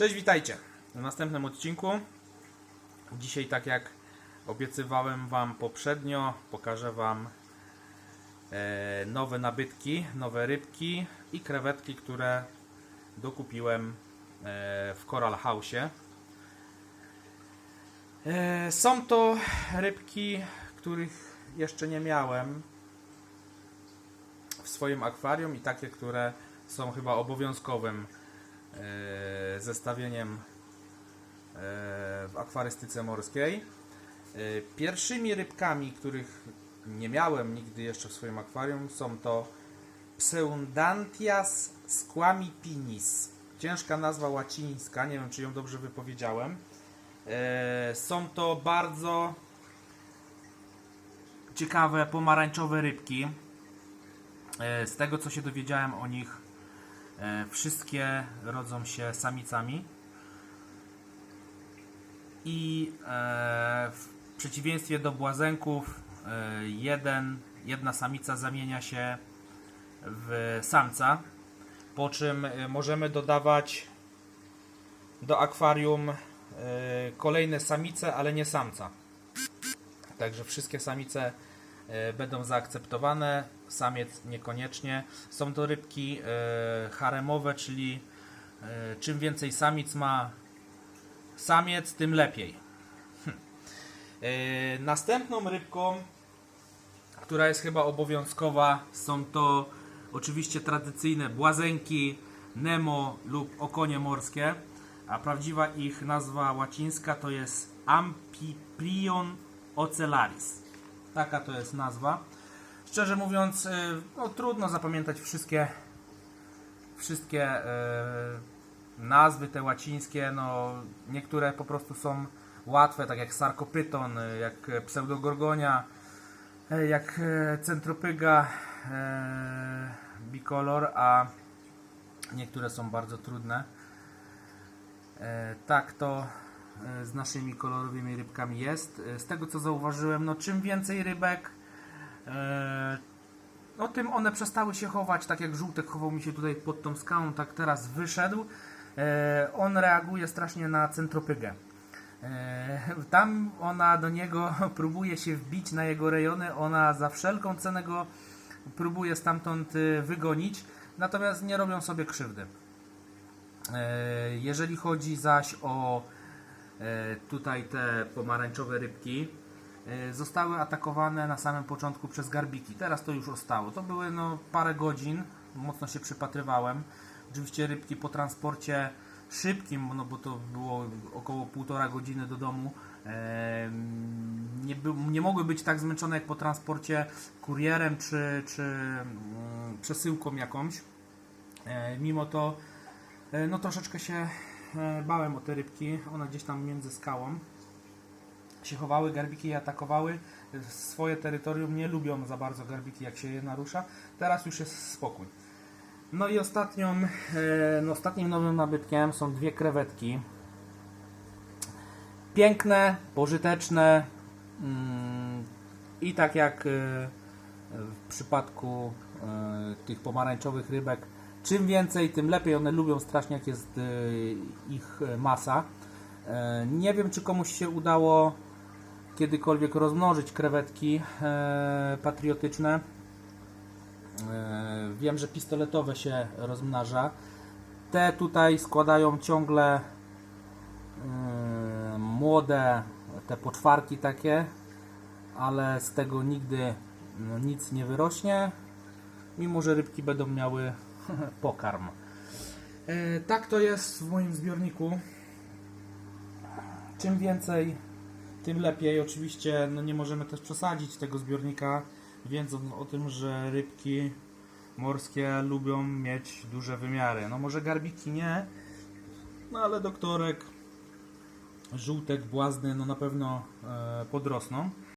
Cześć, witajcie w następnym odcinku. Dzisiaj, tak jak obiecywałem Wam poprzednio, pokażę Wam e, nowe nabytki, nowe rybki i krewetki, które dokupiłem e, w Coral House. E, są to rybki, których jeszcze nie miałem w swoim akwarium i takie, które są chyba obowiązkowym zestawieniem e, w akwarystyce morskiej. E, Pierwszymi rybkami, których nie miałem nigdy jeszcze w swoim akwarium, są to Pseudanthias squamipinis. Ciężka nazwa łacińska, nie wiem czy ją dobrze wypowiedziałem. E, Są to bardzo ciekawe pomarańczowe rybki. E, Z tego co się dowiedziałem o nich, e, wszystkie rodzą się samicami. I e, w przeciwieństwie do błazenków, e, jeden, jedna samica zamienia się w samca. Po czym e, możemy dodawać do akwarium e, kolejne samice, ale nie samca. Także wszystkie samice e, będą zaakceptowane, samiec niekoniecznie. Są to rybki e, haremowe, czyli e, czym więcej samic ma samiec, tym lepiej. Hm. E, Następną rybką, która jest chyba obowiązkowa, są to oczywiście tradycyjne błazenki, nemo lub okonie morskie, a prawdziwa ich nazwa łacińska to jest Ampiprion ocellaris. Taka to jest nazwa. Szczerze mówiąc, y, no, trudno zapamiętać wszystkie wszystkie e, nazwy te łacińskie, no niektóre po prostu są łatwe, tak jak sarkopyton, y, jak pseudogorgonia, jak centropyga bicolor, a niektóre są bardzo trudne. Tak to z naszymi kolorowymi rybkami jest. E, Z tego co zauważyłem, no czym więcej rybek, e, no tym one przestały się chować, tak jak żółtek chował mi się tutaj pod tą skałą, tak teraz wyszedł. E, On reaguje strasznie na centropygę. E, Tam ona do niego próbuje się wbić na jego rejony, ona za wszelką cenę go próbuje stamtąd e, wygonić, natomiast nie robią sobie krzywdy. E, Jeżeli chodzi zaś o e, tutaj te pomarańczowe rybki, e, zostały atakowane na samym początku przez garbiki. Teraz to już ostało. To były no parę godzin, mocno się przypatrywałem. Oczywiście rybki po transporcie szybkim, no bo to było około półtora godziny do domu, e, nie, by, nie mogły być tak zmęczone jak po transporcie kurierem czy, czy mm, przesyłką jakąś. E, Mimo to E, No troszeczkę się e, bałem o te rybki. One gdzieś tam między skałą się chowały, garbiki je atakowały. E, Swoje terytorium nie lubią za bardzo garbiki, jak się je narusza. Teraz już jest spokój. No i ostatnią, e, no ostatnim nowym nabytkiem są dwie krewetki. Piękne, pożyteczne mm, i tak jak e, w przypadku e, tych pomarańczowych rybek, czym więcej, tym lepiej. One lubią strasznie, jak jest e, ich e, masa. E, Nie wiem, czy komuś się udało kiedykolwiek rozmnożyć krewetki e, patriotyczne. E, Wiem, że pistoletowe się rozmnaża. Te tutaj składają ciągle e, młode, te poczwarki takie, ale z tego nigdy no, nic nie wyrośnie, mimo że rybki będą miały pokarm. E, tak to jest w moim zbiorniku. Czym więcej, tym lepiej. Oczywiście no nie możemy też przesadzić tego zbiornika, wiedząc o tym, że rybki morskie lubią mieć duże wymiary. No może garbiki nie, no ale doktorek, żółtek, błazny, no na pewno e, podrosną.